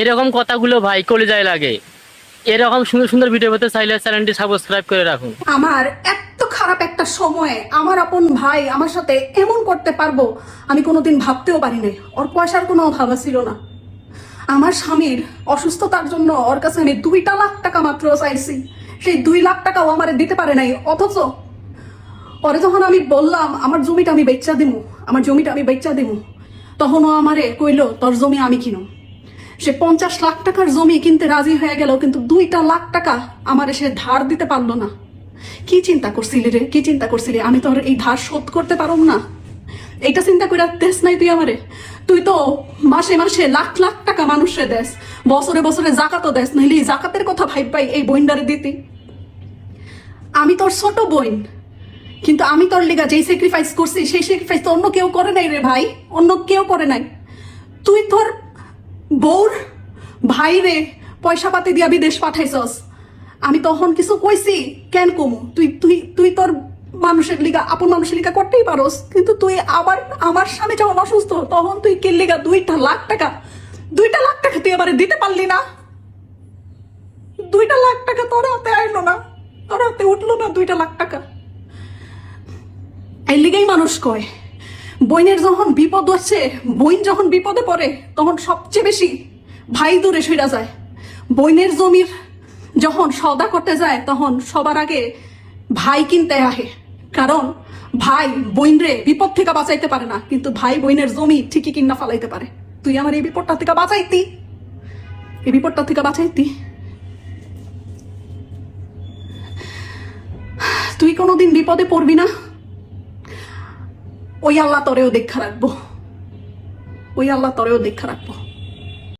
এরকম কথাগুলো ভাই কলেজায় লাগে। এরকম সুন্দর সুন্দর ভিডিও পেতে চাইলে চ্যানেলটি সাবস্ক্রাইব করে রাখুন। আমার এত খারাপ একটা সময়ে আমার আপন ভাই আমার সাথে এমন করতে পারব, আমি কোনোদিন ভাবতেও পারি নাই ওর পয়সার কোনো অভাব ছিল না। আমার স্বামীর অসুস্থতার জন্য ওর কাছে আমি দুইটা লাখ টাকা মাত্র চাইছি। সেই দুই লাখ টাকাও আমারে দিতে পারে নাই, অথচ পরে যখন আমি বললাম, আমার জমিটা আমি বেচা দিমু, আমার জমিটা আমি বেচা দিমু তখন ও আমারে কইলো, তোর জমি আমি কিনো সে পঞ্চাশ লাখ টাকার জমি কিনতে রাজি হয়ে গেল কিন্তু দুইটা লাখ টাকা আমার সে ধার দিতে পারল না। কি চিন্তা করছিলি রে? কি চিন্তা করছিলি? আমি তোর এই ধার শোধ করতে পারব না। এইটা চিন্তা করে দেশ নাই তুই আমারে। তুই তো মাসে মাসে লাখ লাখ টাকা মানুষে দেশ বছরে বছরে জাকাতও দেশ নাইলে এই জাকাতের কথা ভাই পাই এই বইন্ডারে দিতি। আমি তোর ছোট বোন, কিন্তু আমি তোর লিগা যেই স্যাক্রিফাইস করছি, সেই স্যাক্রিফাইস তো অন্য কেউ করে নাই রে ভাই, অন্য কেউ করে নাই। তুই তোর বউর ভাই রে পয়সা পাতি দিয়া বিদেশ পাঠাইছস। আমি তখন কিছু কইছি, কেন কমু? তুই তুই তুই তোর মানুষের লিগা, আপন মানুষের লিগা করতেই পারোস, কিন্তু তুই আবার আমার স্বামী যখন অসুস্থ, তখন তুই কে লিগা দুইটা লাখ টাকা, দুইটা লাখ টাকা তুই এবারে দিতে পারলি না? দুইটা লাখ টাকা তোর হাতে আইলো না, তোর হাতে উঠল না দুইটা লাখ টাকা। এই লিগেই মানুষ কয়। বইনের যখন বিপদ হচ্ছে বইন যখন বিপদে পড়ে, তখন সবচেয়ে বেশি ভাই দূরে সইরা যায়। বইনের জমির যখন সওদা করতে যায়, তখন সবার আগে ভাই কিনতে আহে কারণ ভাই বইন রে বিপদ থেকে বাঁচাইতে পারে না, কিন্তু ভাই বইনের জমি ঠিকই কিনা ফালাইতে পারে। তুই আমার এই বিপদটা থেকে বাঁচাইতি। এই বিপদটা থেকে বাঁচাইতি। তুই কোনোদিন বিপদে পড়বি না। ওই আল্লাহ তরেও দেখা রাখব। ওই আল্লাহ তরেও দেখা রাখব।